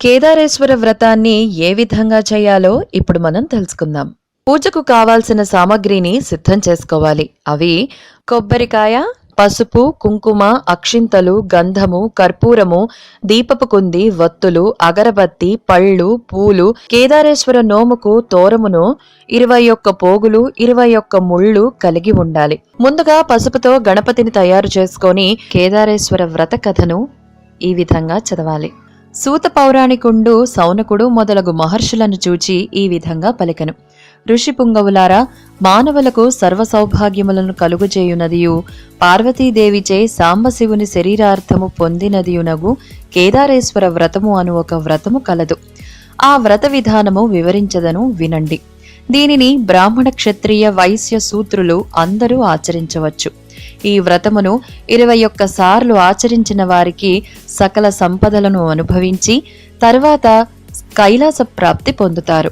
కేదారేశ్వర వ్రతాన్ని ఏ విధంగా చేయాలో ఇప్పుడు మనం తెలుసుకుందాం. పూజకు కావాల్సిన సామాగ్రిని సిద్ధం చేసుకోవాలి. అవి కొబ్బరికాయ పసుపు కుంకుమ అక్షింతలు గంధము కర్పూరము దీపపు కుంది వత్తులు అగరబత్తి పళ్ళు పూలు కేదారేశ్వర నోముకు తోరమును ఇరవై ఒక్క పోగులు ఇరవై ఒక్క ముళ్ళు కలిగి ఉండాలి. ముందుగా పసుపుతో గణపతిని తయారు చేసుకొని కేదారేశ్వర వ్రత కథను ఈ విధంగా చదవాలి. సూత పౌరాణికుండు సౌనకుడు మొదలగు మహర్షులను చూచి ఈ విధంగా పలికను. ఋషి పుంగవులారా మానవులకు సర్వ సౌభాగ్యములను కలుగుచేయునదియు పార్వతీదేవిచే సాంబశివుని శరీరార్థము పొందినదియునగు కేదారేశ్వర వ్రతము అను ఒక వ్రతము కలదు. ఆ వ్రత విధానము వివరించదను వినండి. దీనిని బ్రాహ్మణ క్షత్రియ వైశ్య సూత్రులు అందరూ ఆచరించవచ్చు. ఈ వ్రతమును ఇరవై ఒక్క సార్లు ఆచరించిన వారికి సకల సంపదలను అనుభవించి తర్వాత కైలాస ప్రాప్తి పొందుతారు.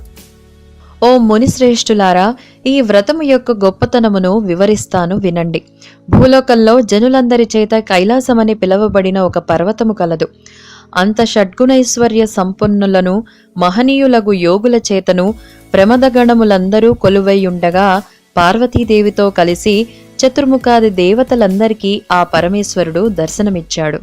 ఓ మునిశ్రేష్ఠులారా ఈ వ్రతము యొక్క గొప్పతనమును వివరిస్తాను వినండి. భూలోకంలో జనులందరి చేత కైలాసమని పిలువబడిన ఒక పర్వతము కలదు. అంత షడ్గుణైశ్వర్య సంపన్నులను మహనీయులగు యోగుల చేతను ప్రమదగణములందరూ కొలువై ఉండగా పార్వతీదేవితో కలిసి చతుర్ముఖాది దేవతలందరికీ ఆ పరమేశ్వరుడు దర్శనమిచ్చాడు.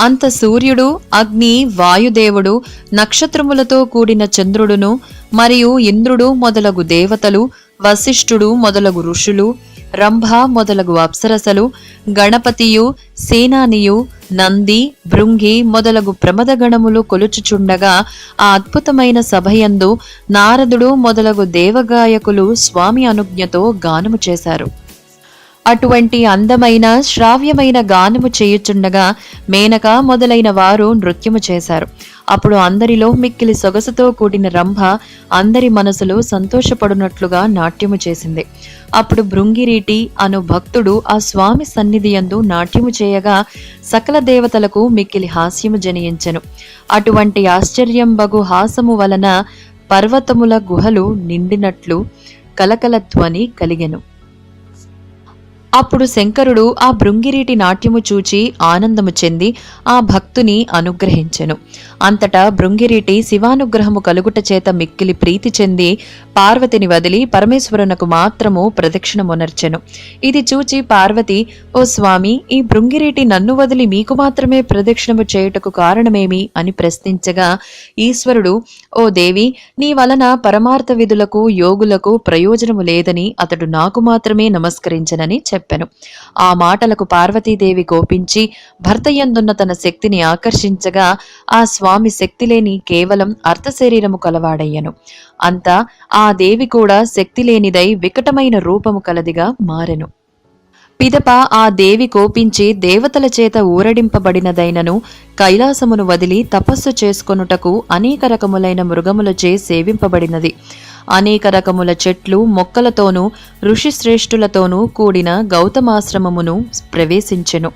అంత సూర్యుడు అగ్ని వాయుదేవుడు నక్షత్రములతో కూడిన చంద్రుడును మరియు ఇంద్రుడు మొదలగు దేవతలు వశిష్ఠుడు మొదలగు ఋషులు రంభ మొదలగు అప్సరసలు గణపతియు సేనానియు నంది భృంగి మొదలగు ప్రమదగణములు కొలుచుచుండగా ఆ అద్భుతమైన సభయందు నారదుడు మొదలగు దేవగాయకులు స్వామి అనుజ్ఞతో గానము చేశారు. అటువంటి అందమైన శ్రావ్యమైన గానము చేయుచుండగా మేనక మొదలైన వారు నృత్యము చేశారు. అప్పుడు అందరిలో మిక్కిలి సొగసుతో కూడిన రంభ అందరి మనసులో సంతోషపడునట్లుగా నాట్యము చేసింది. అప్పుడు భృంగిరీటి అను భక్తుడు ఆ స్వామి సన్నిధి యందు నాట్యము చేయగా సకల దేవతలకు మిక్కిలి హాస్యము జనియించెను అటువంటి ఆశ్చర్యం బగు హాసము వలన పర్వతముల గుహలు నిండినట్లు కలకల ధ్వని కలిగెను. అప్పుడు శంకరుడు ఆ భృంగిరీటి నాట్యము చూచి ఆనందము చెంది ఆ భక్తుని అనుగ్రహించెను. అంతటా భృంగిరీటి శివానుగ్రహము కలుగుట చేత మిక్కిలి ప్రీతి చెంది పార్వతిని వదిలి పరమేశ్వరునకు మాత్రము ప్రదక్షిణమునర్చెను. ఇది చూచి పార్వతి ఓ స్వామి ఈ భృంగిరీటి నన్ను వదిలి మీకు మాత్రమే ప్రదక్షిణము చేయుటకు కారణమేమి? అని ప్రశ్నించగా ఈశ్వరుడు ఓ దేవి నీ వలన పరమార్థ విధులకు యోగులకు ప్రయోజనము లేదని అతడు నాకు మాత్రమే నమస్కరించనని చెప్పెను. ఆ మాటలకు పార్వతీదేవి కోపించి భర్తయందున్న తన శక్తిని ఆకర్షించగా ఆ స్వామి శక్తి లేని కేవలం అర్థశరీరము కలవాడయ్యను. అంతా ఆ దేవి కూడా శక్తి లేనిదై వికటమైన రూపము కలదిగా మారెను. పిదప ఆ దేవి కోపించి దేవతల చేత ఊరడింపబడినదైనను కైలాసమును వదిలి తపస్సు చేసుకొనుటకు అనేక రకములైన మృగములచే సేవింపబడినది. అనేక రకముల చెట్లు మొక్కలతోనూ ఋషిశ్రేష్ఠులతోనూ కూడిన గౌతమాశ్రమమును ప్రవేశించెను.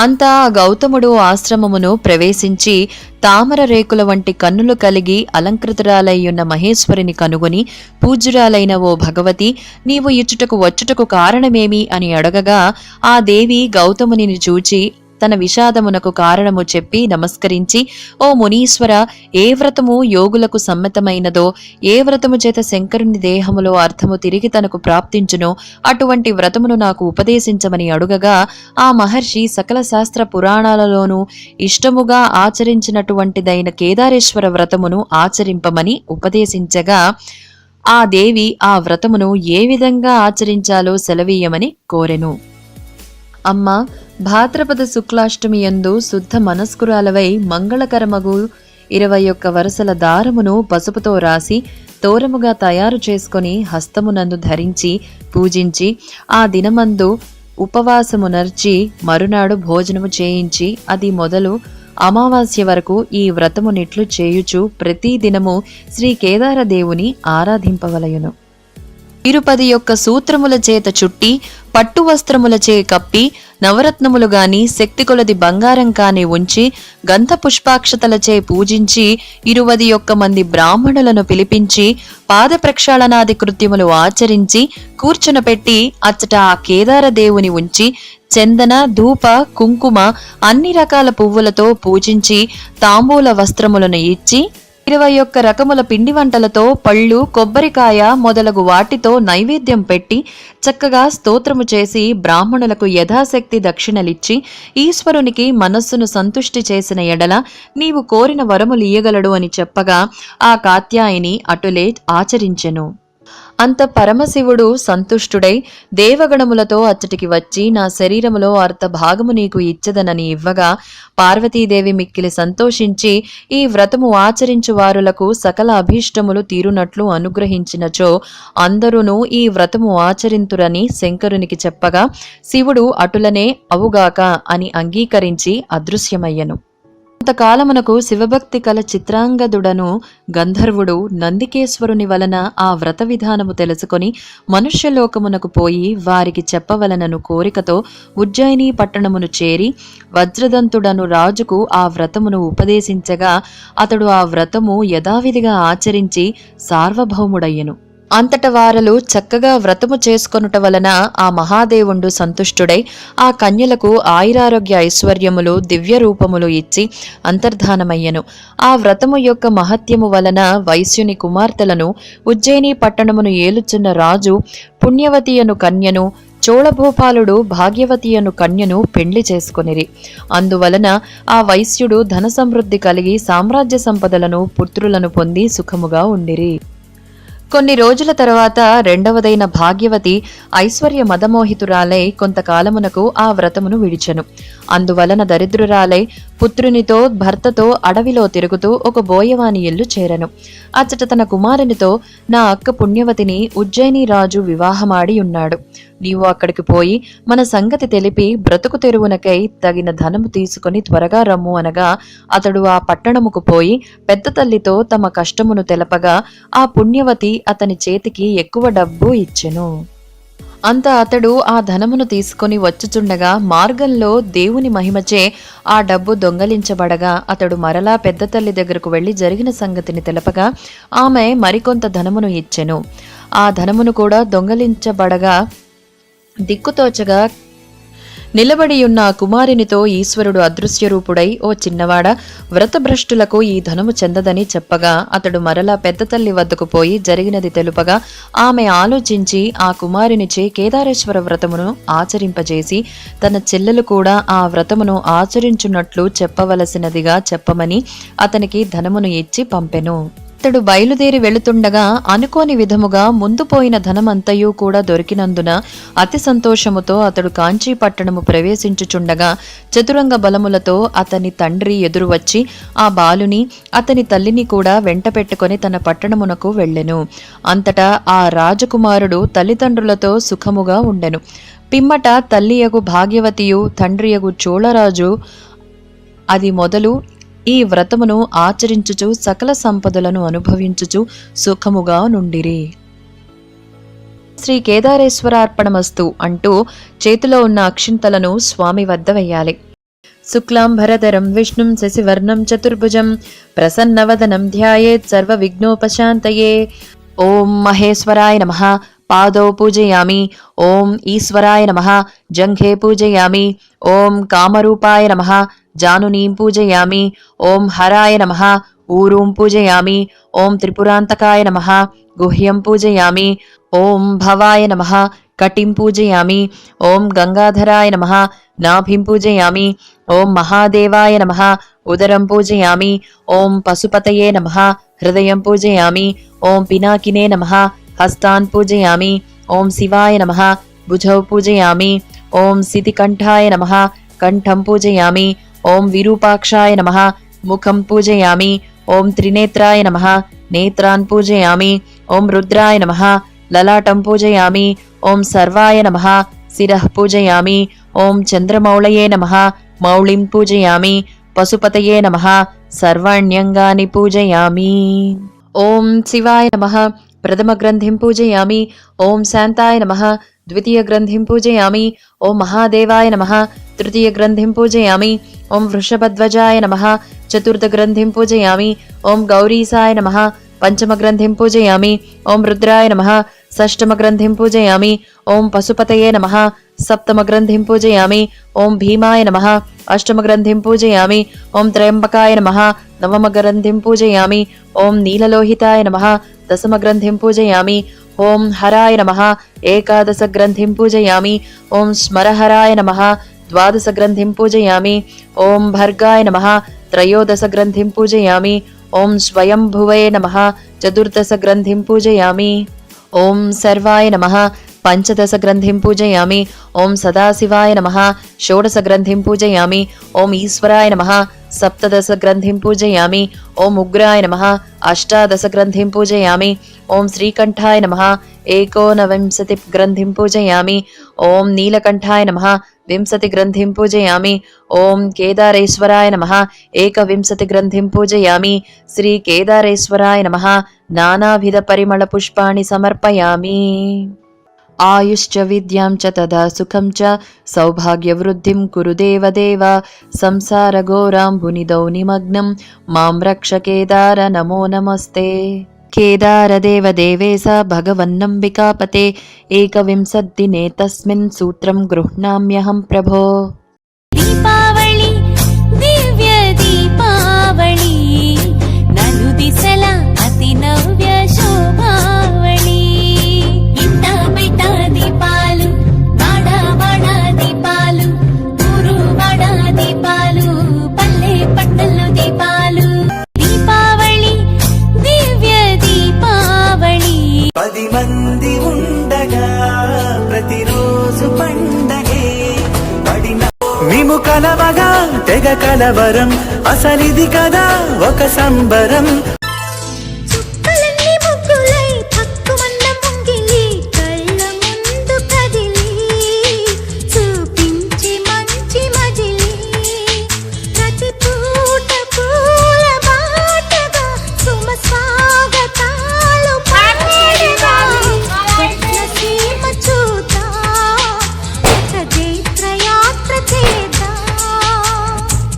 అంతా ఆ గౌతముడు ఆశ్రమమును ప్రవేశించి తామర రేకుల వంటి కన్నులు కలిగి అలంకృతురాలయ్యున్న మహేశ్వరిని కనుగొని పూజ్యురాలైన ఓ భగవతి నీవు ఇచ్చుటకు వచ్చుటకు కారణమేమి? అని అడగగా ఆ దేవి గౌతమునిని చూచి తన విషాదమునకు కారణము చెప్పి నమస్కరించి ఓ మునీశ్వర ఏ వ్రతము యోగులకు సమ్మతమైనదో ఏ వ్రతము చేత శంకరుని దేహములో అర్థము తిరిగి తనకు ప్రాప్తించునో అటువంటి వ్రతమును నాకు ఉపదేశించమని అడుగగా ఆ మహర్షి సకల శాస్త్ర పురాణాలలోనూ ఇష్టముగా ఆచరించినటువంటిదైన కేదారేశ్వర వ్రతమును ఆచరింపమని ఉపదేశించగా ఆ దేవి ఆ వ్రతమును ఏ విధంగా ఆచరించాలో సెలవీయమని కోరెను. అమ్మ భాద్రపద శుక్లాష్టమి యందు శుద్ధ మనస్కురాలవై మంగళకరమగు ఇరవై ఒక్క వరుసల దారమును పసుపుతో రాసి తోరముగా తయారు చేసుకొని హస్తమునందు ధరించి పూజించి ఆ దినమందు ఉపవాసము నర్చి మరునాడు భోజనము చేయించి అది మొదలు అమావాస్య వరకు ఈ వ్రతమునిట్లు చేయుచు ప్రతి దినము శ్రీ కేదారదేవుని ఆరాధింపవలయును. ఇరుపది యొక్క సూత్రముల చేత చుట్టి పట్టు వస్త్రములచే కప్పి నవరత్నములు గాని శక్తి కొలది బంగారం కాని ఉంచి గంధ పుష్పాక్షతలచే పూజించి ఇరువది ఒక్క మంది బ్రాహ్మణులను పిలిపించి పాద ప్రక్షాళనాది కృత్యములు ఆచరించి కూర్చునపెట్టి అచ్చట ఆ కేదార దేవుని ఉంచి చందన ధూప కుంకుమ అన్ని రకాల పువ్వులతో పూజించి తాంబూల వస్త్రములను ఇచ్చి ఇరవై ఒక్క రకముల పిండి వంటలతో పళ్ళు కొబ్బరికాయ మొదలగు వాటితో నైవేద్యం పెట్టి చక్కగా స్తోత్రము చేసి బ్రాహ్మణులకు యథాశక్తి దక్షిణలిచ్చి ఈశ్వరునికి మనస్సును సంతుష్టి చేసిన ఎడల నీవు కోరిన వరములు ఇయ్యగలడు అని చెప్పగా ఆ కాత్యాయిని అటులే ఆచరించెను. అంత పరమశివుడు సంతుష్టుడై దేవగణములతో అచ్చటికి వచ్చి నా శరీరములో అర్ధ భాగము నీకు ఇచ్చదనని ఇవ్వగా పార్వతీదేవి మిక్కిలి సంతోషించి ఈ వ్రతము ఆచరించు వారులకు సకల అభీష్టములు తీరునట్లు అనుగ్రహించినచో అందరూను ఈ వ్రతము ఆచరింతురని శంకరునికి చెప్పగా శివుడు అటులనే అవుగాక అని అంగీకరించి అదృశ్యమయ్యను. కొంతకాలమునకు శివభక్తి కల చిత్రాంగదుడను గంధర్వుడు నందికేశ్వరుని వలన ఆ వ్రత విధానము తెలుసుకొని మనుష్యలోకమునకు పోయి వారికి చెప్పవలనను కోరికతో ఉజ్జయిని పట్టణమును చేరి వజ్రదంతుడను రాజుకు ఆ వ్రతమును ఉపదేశించగా అతడు ఆ వ్రతము యథావిధిగా ఆచరించి సార్వభౌముడయ్యెను. అంతట వారలు చక్కగా వ్రతము చేసుకొనుట వలన ఆ మహాదేవుండు సంతుష్టుడై ఆ కన్యలకు ఆయురారోగ్య ఐశ్వర్యములు దివ్య రూపములు ఇచ్చి అంతర్ధానమయ్యను. ఆ వ్రతము యొక్క మహత్యము వలన వైశ్యుని కుమార్తెలను ఉజ్జయిని పట్టణమును ఏలుచున్న రాజు పుణ్యవతియను కన్యను చోళభూపాలుడు భాగ్యవతియను కన్యను పెండ్లి చేసుకొనిరి. అందువలన ఆ వైశ్యుడు ధన సమృద్ధి కలిగి సామ్రాజ్య సంపదలను పుత్రులను పొంది సుఖముగా ఉండిరి. కొన్ని రోజుల తర్వాత రెండవదైన భాగ్యవతి ఐశ్వర్య మదమోహితురాలై కొంతకాలమునకు ఆ వ్రతమును విడిచెను. అందువలన దరిద్రురాలై పుత్రునితో భర్తతో అడవిలో తిరుగుతూ ఒక బోయవాని ఇల్లు చేరను. అచ్చట తన కుమారునితో నా అక్క పుణ్యవతిని ఉజ్జయిని రాజు వివాహమాడి ఉన్నాడు. నీవు అక్కడికి పోయి మన సంగతి తెలిపి బ్రతుకు తెరువునకై తగిన ధనము తీసుకుని త్వరగా రమ్ము అనగా అతడు ఆ పట్టణముకు పోయి పెద్ద తల్లితో తమ కష్టమును తెలపగా ఆ పుణ్యవతి అతని చేతికి ఎక్కువ డబ్బు ఇచ్చెను. అంత అతడు ఆ ధనమును తీసుకొని వచ్చుచుండగా మార్గంలో దేవుని మహిమచే ఆ డబ్బు దొంగలించబడగా అతడు మరలా పెద్ద తల్లి దగ్గరకు వెళ్ళి జరిగిన సంగతిని తెలపగా ఆమె మరికొంత ధనమును ఇచ్చెను. ఆ ధనమును కూడా దొంగలించబడగా దిక్కుతోచగా నిలబడి ఉన్న ఆ కుమారునితో ఈశ్వరుడు అదృశ్యరూపుడై ఓ చిన్నవాడ వ్రతభ్రష్టులకు ఈ ధనము చెందదని చెప్పగా అతడు మరలా పెద్ద తల్లి వద్దకు పోయి జరిగినది తెలుపగా ఆమె ఆలోచించి ఆ కుమారునిచే కేదారేశ్వర వ్రతమును ఆచరింపజేసి తన చెల్లెలు కూడా ఆ వ్రతమును ఆచరించున్నట్లు చెప్పవలసినదిగా చెప్పమని అతనికి ధనమును ఇచ్చి పంపెను. అతడు బయలుదేరి వెళుతుండగా అనుకోని విధముగా ముందుపోయిన ధనమంతయూ ధనమంతయు కూడా దొరికినందున అతి సంతోషముతో అతడు కాంచీ పట్టణము ప్రవేశించుచుండగా చతురంగ బలములతో అతని తండ్రి ఎదురు వచ్చి ఆ బాలుని అతని తల్లిని కూడా వెంట పెట్టుకొని తన పట్టణమునకు వెళ్ళెను. అంతటా ఆ రాజకుమారుడు తల్లిదండ్రులతో సుఖముగా ఉండెను. పిమ్మట తల్లియగు భాగ్యవతియు తండ్రియగు చోళరాజు అది మొదలు ఈ వ్రతమును ఆచరించుచు సకల సంపదలను అనుభవించుచు సుఖముగా నుండిరి. శ్రీ కేదారేశ్వరార్పణమస్తు అంటూ చేతిలో ఉన్న అక్షింతలను స్వామి వద్ద వెయ్యాలి. శుక్లాంభరధరం విష్ణుం శశివర్ణం చతుర్భుజం ప్రసన్నవదనం ధ్యాయేత్ సర్వ విఘ్నోపశాంతయే ఓం మహేశ్వరాయ నమ పాదౌ పూజయామి. ఓం ఈశ్వరాయ నమ జంఘే పూజయామి. ఓం కామరూపాయ నమ జానునీం పూజయామి ఓం హరాయ నమ ఊరూం పూజయామి ఓం త్రిపురాంతకాయ నమ గుహ్యం పూజయామి ఓం భవాయ నమ కటిం పూజయామి ఓం గంగాధరాయ నమ నాభిం పూజయామి ఓం మహాదేవాయ నమ ఉదరం పూజయామి ఓం పశుపతయే నమ హృదయం పూజయామి ఓం పినాకినే నమ హస్తాన్ పూజయామి ఓం శివాయ నమ భుజౌ పూజయామి ఓం సితికంఠాయ నమ కంఠం పూజయామి ఓం విరూపాక్షాయ నమ. ముఖం పూజయామి. ఓం త్రినేత్రాయ నమ. నేత్రాన్ పూజయామి. ఓం రుద్రాయ నమ. లలాటం పూజయామి. ఓం సర్వాయ నమ. శిరః పూజయామి. ఓం చంద్రమౌళయే నమ. మౌళిం పూజయామి. పశుపతయే నమ. సర్వాణ్యంగాని పూజయామి. ఓం శివాయ నమ. ప్రథమ గ్రంథిం పూజయామి. ఓం శాంతాయ నమ. ద్వితీయ గ్రంథిం పూజయామి. ఓం మహాదేవాయ నమ. తృతీయ గ్రంథిం పూజయామి ఓం వృషభధ్వజాయ నమ చతుర్థ గ్రంథిం పూజయామి ఓం గౌరీసాయ నమ పంచమగ్రంథిం పూజయామి ఓం రుద్రాయ నమ షష్టమగ్రంథిం పూజయామి ఓం పశుపతయే నమ సప్తమగ్రంథిం పూజయామి ఓం భీమాయ నమ అష్టమగ్రంథిం పూజయామి ఓం త్రయంబకాయ నమ నవమగ్రంథిం పూజయామి ఓం నీలలోహితాయ నమ దశమగ్రంథిం పూజయామి ఓం హరాయ నమ ఏకాదశగ్రంథిం పూజయామి ఓం స్మరహరాయ నమ ద్వాదశగ్రంథిం పూజయామి ఓం భర్గాయ నమ త్రయోదశగ్రంథిం పూజయామి ఓం స్వయంభువే నమ చతుర్దశగ్రంథిం పూజయామి ఓం సర్వాయ నమ పంచదశగ్రంథిం పూజయామి ఓం సదాశివాయ నమ షోడశగ్రంథిం పూజయామి ఓం సప్తదశ గ్రంథిం పూజయామి ఓం ఉగ్రాయ నమ అష్టాదశ గ్రంథిం పూజయామి ఓం శ్రీకంఠాయ నమ ఏకోనవింశతి గ్రంథిం పూజయామి ఓం నీలకంఠాయ నమ వింశతి గ్రంథిం పూజయామి ఓం కేదారేశ్వరాయ నమ ఏకవింశతి గ్రంథిం పూజయామి శ్రీ కేదారేశ్వరాయ నమ నానావిధ పరిమళ పుష్పాణి సమర్పయామి ఆయుశ్చ విద్యాం చ తదా సుఖం చ సౌభాగ్యవృద్ధిం కురు దేవదేవ సంసారఘోరాంబునిదౌ నిమగ్నం మాం రక్ష కేదార నమో నమస్తే కేదారదేవదేవేశ భగవన్నంబికాపతే ఏకవింశద్దినే తస్మిన్ సూత్రం గృహ్ణామ్యహం ప్రభో దీపావళి మంది ఉండగా ప్రతిరోజు పండగే. పడిన మేము కలవగా తెగ కలవరం. అసలిది కదా ఒక సంబరం.